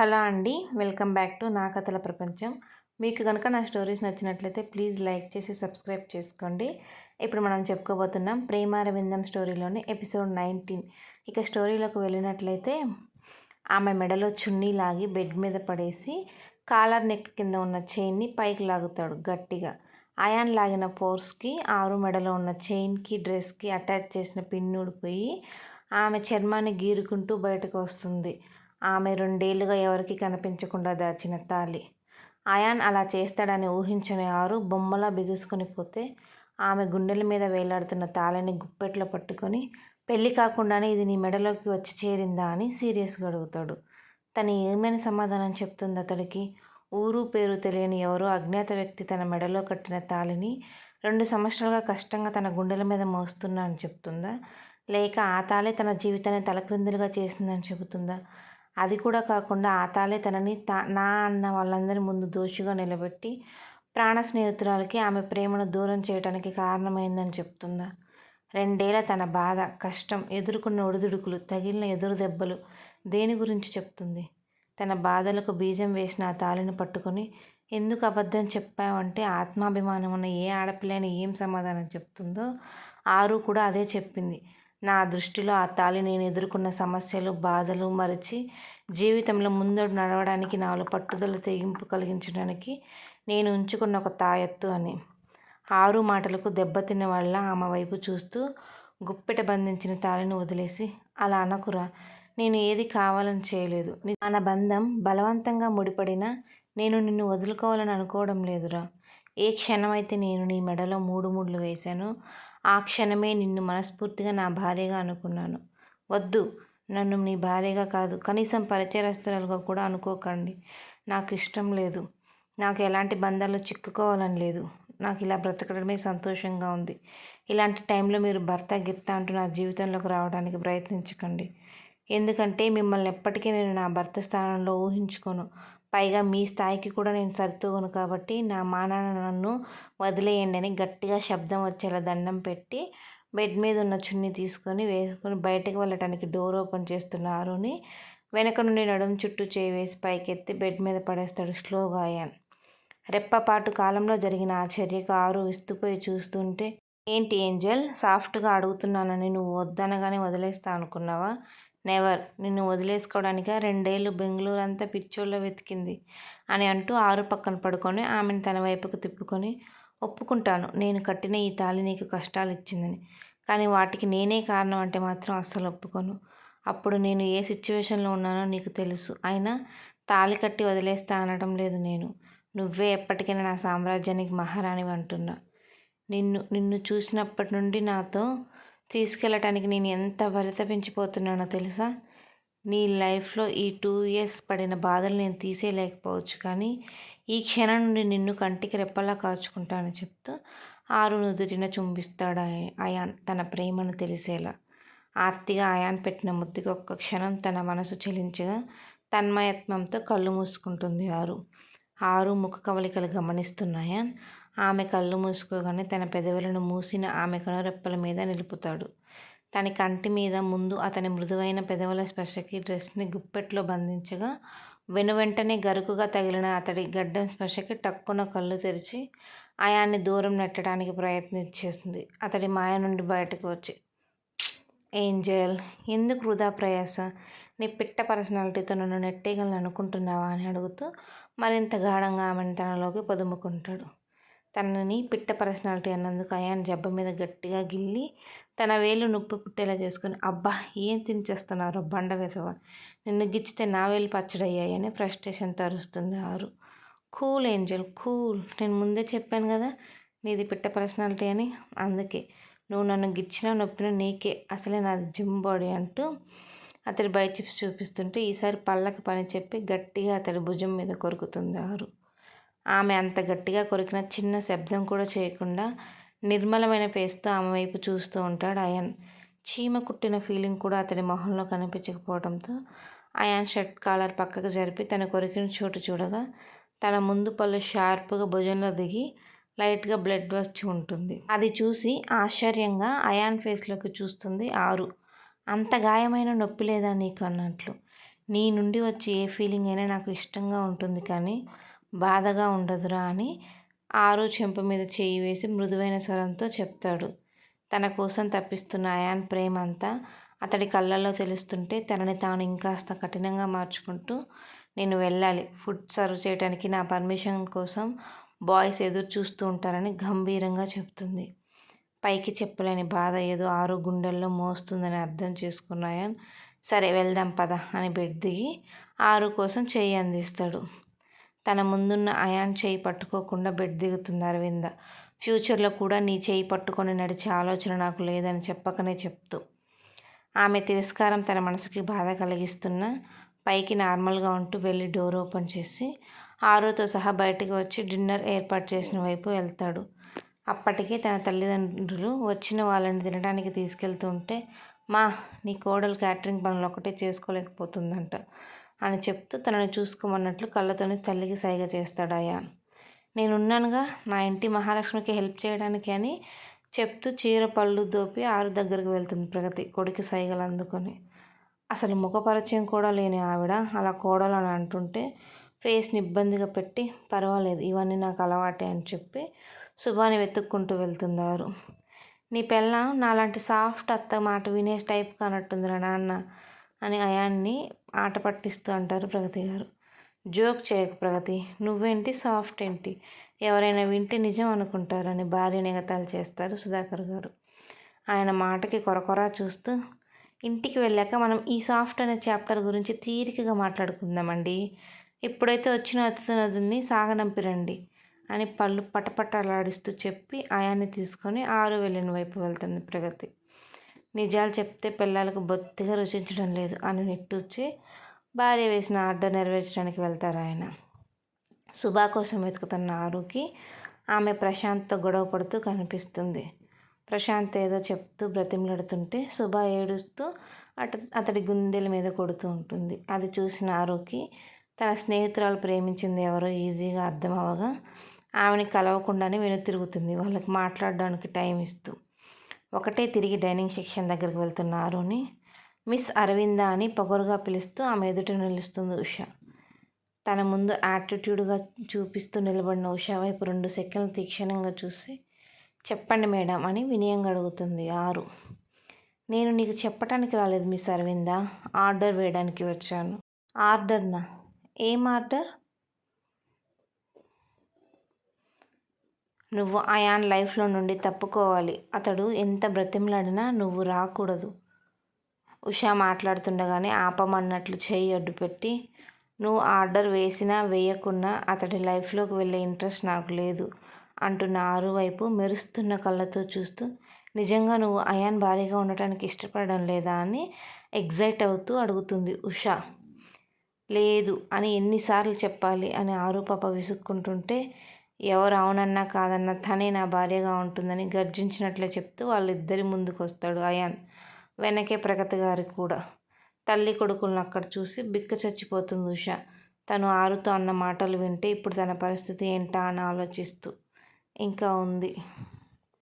Hello అండి. Welcome back to నా కథల ప్రపంచం. మీకు కనుక నా స్టోరీస్ నచ్చినట్లయితే ప్లీజ్ లైక్ చేసి సబ్స్క్రైబ్ చేసుకోండి. ఇప్పుడు మనం చెప్పుకోబోతున్నాం ప్రేమారవిందం స్టోరీలోని ఎపిసోడ్ నైన్టీన్. ఇక స్టోరీలోకి వెళ్ళినట్లయితే ఆమె మెడలో చున్నీ లాగి బెడ్ మీద పడేసి కాలర్ నెక్ కింద ఉన్న చైన్ని పైకి లాగుతాడు గట్టిగా. అయాన్ లాగిన ఫోర్స్కి ఆరు మెడలో ఉన్న చైన్కి డ్రెస్కి అటాచ్ చేసిన పిన్ ఊడిపోయి ఆమె చర్మాన్ని గీరుకుంటూ బయటకు వస్తుంది. ఆమె రెండేళ్ళుగా ఎవరికి కనిపించకుండా దాచిన తాళి. అయాన్ అలా చేస్తాడని ఊహించని ఆరు బొమ్మలా బిగుసుకుని పోతే ఆమె గుండెల మీద వేలాడుతున్న తాళిని గుప్పెట్లో పట్టుకొని పెళ్ళి కాకుండానే ఇది నీ మెడలోకి వచ్చి చేరిందా? అని సీరియస్గా అడుగుతాడు. తను ఏమైనా సమాధానం చెప్తుంది అతడికి? ఊరు పేరు తెలియని ఎవరో అజ్ఞాత వ్యక్తి తన మెడలో కట్టిన తాళిని రెండు సంవత్సరాలుగా కష్టంగా తన గుండెల మీద మోస్తున్నా అని చెప్తుందా? లేక ఆ తాళే తన జీవితాన్ని తలక్రిందులుగా చేసిందని చెబుతుందా? అది కూడా కాకుండా ఆ తాళే తనని తా నా అన్న వాళ్ళందరి ముందు దోషిగా నిలబెట్టి ప్రాణ స్నేహితురాలకి ఆమె ప్రేమను దూరం చేయడానికి కారణమైందని చెప్తుందా? రెండేళ్ళ తన బాధ కష్టం ఎదుర్కొన్న ఒడిదుడుకులు తగిలిన ఎదురు దెబ్బలు దేని గురించి చెప్తుంది? తన బాధలకు బీజం వేసిన ఆ తాళిని పట్టుకొని ఎందుకు అబద్ధం చెప్పావంటే ఆత్మాభిమానం ఉన్న ఏ ఆడపిల్లైన ఏం సమాధానం చెప్తుందో ఆరు కూడా అదే చెప్పింది. నా దృష్టిలో ఆ తాళి నేను ఎదుర్కొన్న సమస్యలు బాధలు మరచి జీవితంలో ముందడు నడవడానికి నాలో పట్టుదల తెగింపు కలిగించడానికి నేను ఉంచుకున్న ఒక తాయత్తు అని. ఆరు మాటలకు దెబ్బతిన్న వల్ల ఆమె వైపు చూస్తూ గుప్పెట బంధించిన తాళిని వదిలేసి అలా అనకురా నేను ఏది కావాలని చేయలేదు. మన బంధం బలవంతంగా ముడిపడినా నేను నిన్ను వదులుకోవాలని అనుకోవడం లేదురా. ఏ క్షణమైతే నేను నీ మెడలో మూడు ముళ్ళు వేశానో ఆ క్షణమే నిన్ను మనస్ఫూర్తిగా నా భార్యగా అనుకున్నాను. వద్దు నన్ను నీ భార్యగా కాదు కనీసం పరిచయస్తులుగా కూడా అనుకోకండి. నాకు ఇష్టం లేదు. నాకు ఎలాంటి బంధాల్లో చిక్కుకోవాలని లేదు. నాకు ఇలా బ్రతకడమే సంతోషంగా ఉంది. ఇలాంటి టైంలో మీరు భర్త గిత్త అంటూ నా జీవితంలోకి రావడానికి ప్రయత్నించకండి. ఎందుకంటే మిమ్మల్ని ఎప్పటికీ నేను నా భర్త స్థానంలో ఊహించుకోను. పైగా మీ స్థాయికి కూడా నేను సర్దుకోను కాబట్టి నా మానాన నన్ను వదిలేయండి అని గట్టిగా శబ్దం వచ్చేలా దండం పెట్టి బెడ్ మీద ఉన్న చున్నీ తీసుకొని వేసుకొని బయటకు వెళ్ళటానికి డోర్ ఓపెన్ చేస్తున్న ఆరుని వెనక నుండి నడుము చుట్టూ చేయి వేసి పైకెత్తి బెడ్ మీద పడేస్తాడు స్లోగా అయాన్. రెప్పపాటు కాలంలో జరిగిన ఆ చర్యకు ఆరు విస్తుపోయి చూస్తుంటే ఏంటి ఏంజల్? సాఫ్ట్గా అడుగుతున్నానని నువ్వు వద్దనగానే వదిలేస్తా అనుకున్నావా? నెవర్ నిన్ను వదిలేసుకోవడానికి? రెండేళ్ళు బెంగళూరు అంతా పిచ్చోళ్ళ వెతికింది అని అంటూ ఆరు పక్కన పడుకొని ఆమెను తన వైపుకు తిప్పుకొని ఒప్పుకుంటాను. నేను కట్టిన ఈ తాళి నీకు కష్టాలు ఇచ్చిందని కానీ వాటికి నేనే కారణం అంటే మాత్రం అస్సలు ఒప్పుకోను. అప్పుడు నేను ఏ సిచ్యువేషన్లో ఉన్నానో నీకు తెలుసు. అయినా తాళి కట్టి వదిలేస్తా అనడం లేదు నేను. నువ్వే ఎప్పటికైనా నా సామ్రాజ్యానికి మహారాణివి అంటున్నా నిన్ను నిన్ను చూసినప్పటి నుండి నాతో తీసుకెళ్ళటానికి నేను ఎంత పరితపించిపోతున్నానో తెలుసా? నీ లైఫ్లో ఈ టూ ఇయర్స్ పడిన బాధలు నేను తీసేయలేకపోవచ్చు కానీ ఈ క్షణం నుండి నిన్ను కంటికి రెప్పలా కాచుకుంటానని చెప్తూ ఆరు నుదుటిన చుంబిస్తాడు అయాన్ తన ప్రేమను తెలిసేలా. ఆర్తిగా అయాన్ పెట్టిన ముద్దుకి ఒక్క క్షణం తన మనసు చెలించగా తన్మయత్వంతో కళ్ళు మూసుకుంటుంది ఆరు. ఆరు ముఖ కవలికలు గమనిస్తున్నాయా ఆమె కళ్ళు మూసుకోగానే తన పెదవులను మూసిన ఆమె కనురెప్పల మీద నిలుపుతాడు. తన కంటి మీద ముందు అతని మృదువైన పెదవుల స్పర్శకి డ్రెస్ని గుప్పెట్లో బంధించగా వెనువెంటనే గరుకుగా తగిలిన అతడి గడ్డం స్పర్శకి టక్కున కళ్ళు తెరిచి ఆయాన్ని దూరం నెట్టడానికి ప్రయత్నించేస్తుంది అతడి మాయ నుండి బయటకు వచ్చి ఏంజల్ ఎందుకు వృధా ప్రయాస? నీ పిట్ట పర్సనాలిటీతో నన్ను నెట్టేయగలను అనుకుంటున్నావా? అని అడుగుతూ మరింత గాఢంగా ఆమెను తనలోకి పొదుముకుంటాడు. తనని పిట్ట పర్సనాలిటీ అన్నందుకు అయాన్ జబ్బ మీద గట్టిగా గిల్లి తన వేలు నొప్పి పుట్టేలా చేసుకుని అబ్బా ఏం తినిచేస్తున్నారు బండ వెసవ? నిన్ను గిచ్చితే నా వేలు పచ్చడయ్యాయని ఫ్రస్ట్రేషన్ తరుస్తుంది ఆరు. Cool angel cool. నేను ముందే చెప్పాను కదా నీది పిట్ట పర్సనాలిటీ అని? అందుకే. నువ్వు నన్ను గిచ్చిన నొప్పిన నీకే. అసలే నాది జిమ్ బాడీ అంటూ అతడి బై చిప్స్ చూపిస్తుంటే ఈసారి పళ్ళకి పని చెప్పి గట్టిగా అతడి భుజం మీద కొరుకుతుంది ఆరు. ఆమె అంత గట్టిగా కొరికిన చిన్న శబ్దం కూడా చేయకుండా నిర్మలమైన ఫేస్తో ఆమె వైపు చూస్తూ ఉంటాడు అయాన్. చీమ కుట్టిన ఫీలింగ్ కూడా అతడి మొహంలో కనిపించకపోవడంతో అయాన్ షర్ట్ కాలర్ పక్కకు జరిపి తన కొరికిన చోటు చూడగా తన ముందు పళ్ళు షార్ప్గా భుజంలో దిగి లైట్గా బ్లడ్ వచ్చి ఉంటుంది. అది చూసి ఆశ్చర్యంగా అయాన్ ఫేస్లోకి చూస్తుంది ఆరు. అంత గాయమైన నొప్పి లేదా నీకు అన్నట్లు? నీ నుండి వచ్చి ఏ ఫీలింగ్ అయినా నాకు ఇష్టంగా ఉంటుంది కానీ బాధగా ఉండదురా అని ఆరు చెంప మీద చేయి వేసి మృదువైన స్వరంతో చెప్తాడు. తన కోసం తప్పిస్తున్న అయాన్ ప్రేమ అంతా అతడి కళ్ళల్లో తెలుస్తుంటే తనని తాను ఇంకాస్త కఠినంగా మార్చుకుంటూ నేను వెళ్ళాలి. ఫుడ్ సర్వ్ చేయడానికి నా పర్మిషన్ కోసం బాయ్స్ ఎదురు చూస్తూ ఉంటారని గంభీరంగా చెప్తుంది. పైకి చెప్పలేని బాధ ఏదో ఆరు గుండెల్లో మోస్తుందని అర్థం చేసుకున్నాయన్ సరే వెళ్దాం పద అని బెడ్ దిగి ఆరు కోసం చేయి అందిస్తాడు. తన ముందున్న అయాన్ చేయి పట్టుకోకుండా బెడ్ దిగుతుంది అరవింద. ఫ్యూచర్లో కూడా నీ చేయి పట్టుకొని నడిచే ఆలోచన నాకు లేదని చెప్పకనే చెప్తూ. ఆమె తిరస్కారం తన మనసుకి బాధ కలిగిస్తున్న పైకి నార్మల్గా ఉంటూ వెళ్ళి డోర్ ఓపెన్ చేసి ఆరోతో సహా బయటకు వచ్చి డిన్నర్ ఏర్పాటు చేసిన వైపు వెళ్తాడు. అప్పటికి తన తల్లిదండ్రులు వచ్చిన వాళ్ళని తినడానికి తీసుకెళ్తుంటే మా నీ కోడలు క్యాటరింగ్ పనులు ఒకటే చేసుకోలేకపోతుందంట. అని చెప్తూ తనని చూసుకోమన్నట్లు కళ్ళతోని తల్లికి సైగ చేస్తాడాయా. నేనున్నానుగా నా ఇంటి మహాలక్ష్మికి హెల్ప్ చేయడానికి అని చెప్తూ చీర పళ్ళు దోపి ఆరు దగ్గరకు వెళ్తుంది ప్రగతి కొడుకు సైగలు అందుకొని. అసలు ముఖపరిచయం కూడా లేని ఆవిడ అలా కోడలు అని అంటుంటే ఫేస్ని ఇబ్బందిగా పెట్టి పర్వాలేదు ఇవన్నీ నాకు అలవాటే అని చెప్పి శుభాని వెతుక్కుంటూ వెళ్తున్నారు నీ పెళ్ళం నాలాంటి సాఫ్ట్ అత్త మాట వినే టైప్ కానట్టుందిరా నాన్న. అని అయాన్ని ఆట పట్టిస్తూ అంటారు ప్రగతి గారు. జోక్ చేయకు ప్రగతి నువ్వేంటి సాఫ్ట్ ఏంటి? ఎవరైనా వింటే నిజం అనుకుంటారని భార్య నిగతాలు చేస్తారు సుధాకర్ గారు. ఆయన మాటకి కొరకొరా చూస్తూ ఇంటికి వెళ్ళాక మనం ఈ సాఫ్ట్ అనే చాప్టర్ గురించి తీరికగా మాట్లాడుకుందామండి. ఇప్పుడైతే వచ్చిన అతిథి సాగనంపిరండి అని పళ్ళు పటపటలాడిస్తూ చెప్పి ఆయాన్ని తీసుకొని ఆరు వెళ్ళిన వైపు వెళ్తుంది ప్రగతి. నిజాలు చెప్తే పిల్లలకు బొత్తిగా రుచించడం లేదు అని నిట్టూర్చి భార్య వేసిన ఆర్డర్ నెరవేర్చడానికి వెళ్తారు ఆయన. సుభా కోసం వెతుకుతున్న ఆరుకి ఆమె ప్రశాంత్తో గొడవ పడుతూ కనిపిస్తుంది. ప్రశాంత్ ఏదో చెప్తూ బ్రతిమలాడుతుంటే సుభా ఏడుస్తూ అట అతడి గుండెల మీద కొడుతూ ఉంటుంది. అది చూసిన ఆరోకి తన స్నేహితురాలు ప్రేమించింది ఎవరో ఈజీగా అర్థం అవగా ఆమెని కలవకుండానే వెనుతిరుగుతుంది. వాళ్ళకి మాట్లాడడానికి టైం ఇస్తూ ఒకటే తిరిగి డైనింగ్ సెక్షన్ దగ్గరికి వెళ్తున్న ఆరుని మిస్ అరవింద అని పొగరుగా పిలుస్తూ ఆమె ఎదుట నిలుస్తుంది ఉష. తన ముందు యాటిట్యూడ్గా చూపిస్తూ నిలబడిన ఉష వైపు రెండు సెకండ్లు తీక్షణంగా చూసి చెప్పండి మేడం అని వినయంగా అడుగుతుంది ఆరు. నేను నీకు చెప్పటానికి రాలేదు మిస్ అరవింద? ఆర్డర్ వేయడానికి వచ్చాను. ఆర్డర్నా? ఏం ఆర్డర్? నువ్వు అయాన్ లైఫ్లో నుండి తప్పుకోవాలి. అతడు ఎంత బ్రతిమలాడినా నువ్వు రాకూడదు. ఉషా మాట్లాడుతుండగానే ఆపమన్నట్లు చేయి అడ్డుపెట్టి నువ్వు ఆర్డర్ వేసినా వేయకున్నా అతడి లైఫ్లోకి వెళ్ళే ఇంట్రెస్ట్ నాకు లేదు అంటున్న ఆరు వైపు మెరుస్తున్న కళ్ళతో చూస్తూ నిజంగా నువ్వు అయాన్ భారీగా ఉండటానికి ఇష్టపడడం లేదా? అని ఎగ్జైట్ అవుతూ అడుగుతుంది ఉషా. లేదు అని ఎన్నిసార్లు చెప్పాలి అని ఆరు పాప విసుక్కుంటుంటే ఎవరు అవునన్నా కాదన్నా తనే నా భార్యగా ఉంటుందని గర్జించినట్లే చెప్తూ వాళ్ళిద్దరి ముందుకు వస్తాడు అయాన్. వెనకే ప్రగతి గారి కూడా. తల్లి కొడుకులను అక్కడ చూసి బిక్క చచ్చిపోతుంది ఉష. తను ఆరుతో అన్న మాటలు వింటే ఇప్పుడు తన పరిస్థితి ఏంటా అని ఆలోచిస్తూ. ఇంకా ఉంది.